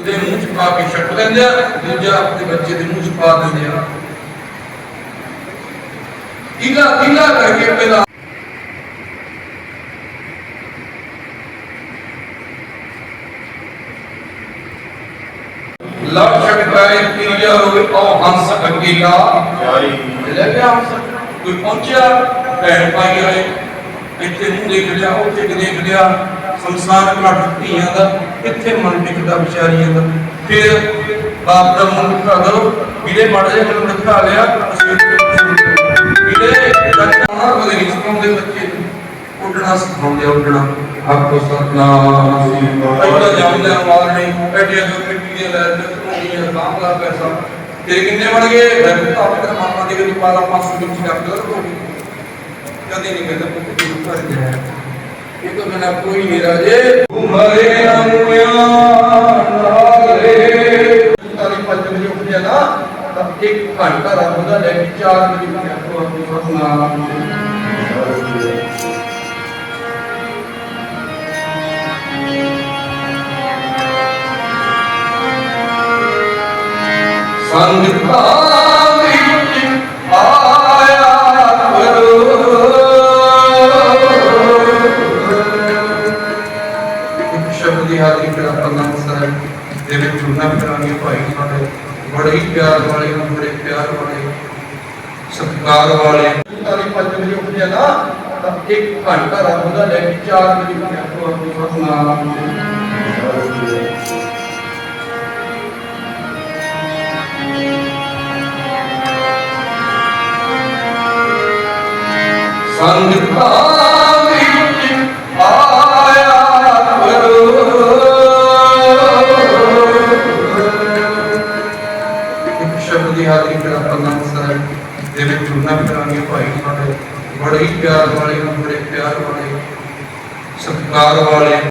ਉਹਦੇ ਮੂੰਹ 'ਚ ਪਾ ਕੇ ਛੱਡ ਲੈਂਦੇ ਆ ਦੂਜਾ ਆਪਣੇ ਬੱਚੇ ਦੇ ਮੂੰਹ 'ਚ ਪਾ ਦਿੰਦੇ ਆ ਕਿਲਾ ਕਿਲਾ ਕਰਕੇ ਪਹਿਲਾਂ ਲਵ ਛਟਕਾਏ ਕਿਰਿਆ ਹੋਵੇ ਉਹ ਹੰਸ ਅਕੀਲਾ ਯਾਰੀ ਲੈ ਗਿਆ ਹੰਸ ਕੋਈ ਪਹੁੰਚਿਆ ਭੈਣ ਭਾਈ ਆਏ ਇੱਥੇ ਨੂੰ ਦੇਖ ਲਿਆ ਉੱਥੇ ਕਿ ਦੇਖ ਲਿਆ। ਸੰਸਾਰ ਘਟ ਧੀਆਂ ਦਾ ਕਿੱਥੇ ਮਨ ਟਿਕਦਾ ਵਿਚਾਰੀਆਂ ਦਾ। ਫਿਰ ਬਾਪ ਦਾ ਮੂੰਹ ਦਿਖਾ ਦੋ ਵੀਰੇ ਮੜ ਜੇ ਮੈਨੂੰ ਦਿਖਾ ਲਿਆ ਵੀਰੇ ਕੱਟਣਾ ਬਦੇ ਨਹੀਂ ਸਿਖਾਉਂਦੇ ਬੱਚੇ ਨੂੰ। ਉੱਡਣਾ ਸਿਖਾਉਂਦੇ ਆ, ਉੱਡਣਾ। ਆਪਕੋ ਸਤਨਾਮ ਸੀ ਪਹਿਲਾਂ ਜਾਂਦੇ ਮਾਰ ਨਹੀਂ। ਐਡੀਆਂ ਦੋ ਮਿੱਟੀ ਦੀਆਂ ਲੈ ਤੇ ਧੋਣੀਆਂ ਕਾਮ ਦਾ ਪੈਸਾ। ਤੇਰੇ ਕਿੰਨੇ ਬਣ ਗਏ? ਮੈਂ ਤਾਂ ਆਪਣੇ ਮਾਮਾ ਦੇ ਕੋਲ ਪਾਲਾ 500 ਵਿੱਚ ਕਰ ਦੋ ਕਦੇ ਨਹੀਂ ਕਹਿੰਦਾ ਪੁੱਤ ਤੂੰ ਕਰ ਗਿਆ ਇਹ ਤੋਂ ਬਿਨਾ ਕੋਈ ਨਹੀਂ ਰਾਜੇ। ਮਰੇ ਅਮਿਆ ਨਾਲੇ ਤਾਰੀ ਪੰਜ ਵਜੇ ਉੱਠ ਨਾ ਤਾਂ ਇੱਕ ਘੰਟਾ ਰੱਬ ਦਾ ਲੈ ਕੇ 4 ਵਜੇ ਉੱਠਿਆ ਤੋ ਆਪਣੀ ਸਤਨਾਮ ਸੰਗਤਾਂ ਸ਼ਬਦ ਦੀ ਹਾਜ਼ਰੀ ਆਪਾਂ ਨਾਮ ਸਾਹਿਬ ਦੇ ਵਿੱਚ ਜੁੜਨਾ ਕਰਾਂਗੇ ਭਾਈ ਸਾਡੇ ਬੜੇ ਹੀ ਪਿਆਰ ਵਾਲੇ ਬੜੇ ਪਿਆਰ ਵਾਲੇ ਸਤਿਕਾਰ ਵਾਲੇ। ਤਾਰੀ ਪੰਜ ਵਜੇ ਉੱਠ ਜਾ ਨਾ ਤਾਂ ਇੱਕ ਘੰਟਾ ਰੱਬ ਦਾ ਲੈ ਕੇ 4 ਵਜੇ ਤੋ ਆਪਣੀ ਸਤਨਾਮ ਸੰਗਤਾਂ ਵਿੱਚ ਆਇਆ ਦੀ ਸਾਹਿਬ ਦੇ ਵਿੱਚ ਜੁੜਨਾ ਕਰਾਂਗੇ ਭਾਈ ਸਾਡੇ, ਬੜੇ ਪਿਆਰ ਵਾਲੇ, ਬੜੇ ਪਿਆਰ ਵਾਲੇ, ਸਤਿਕਾਰ ਵਾਲੇ।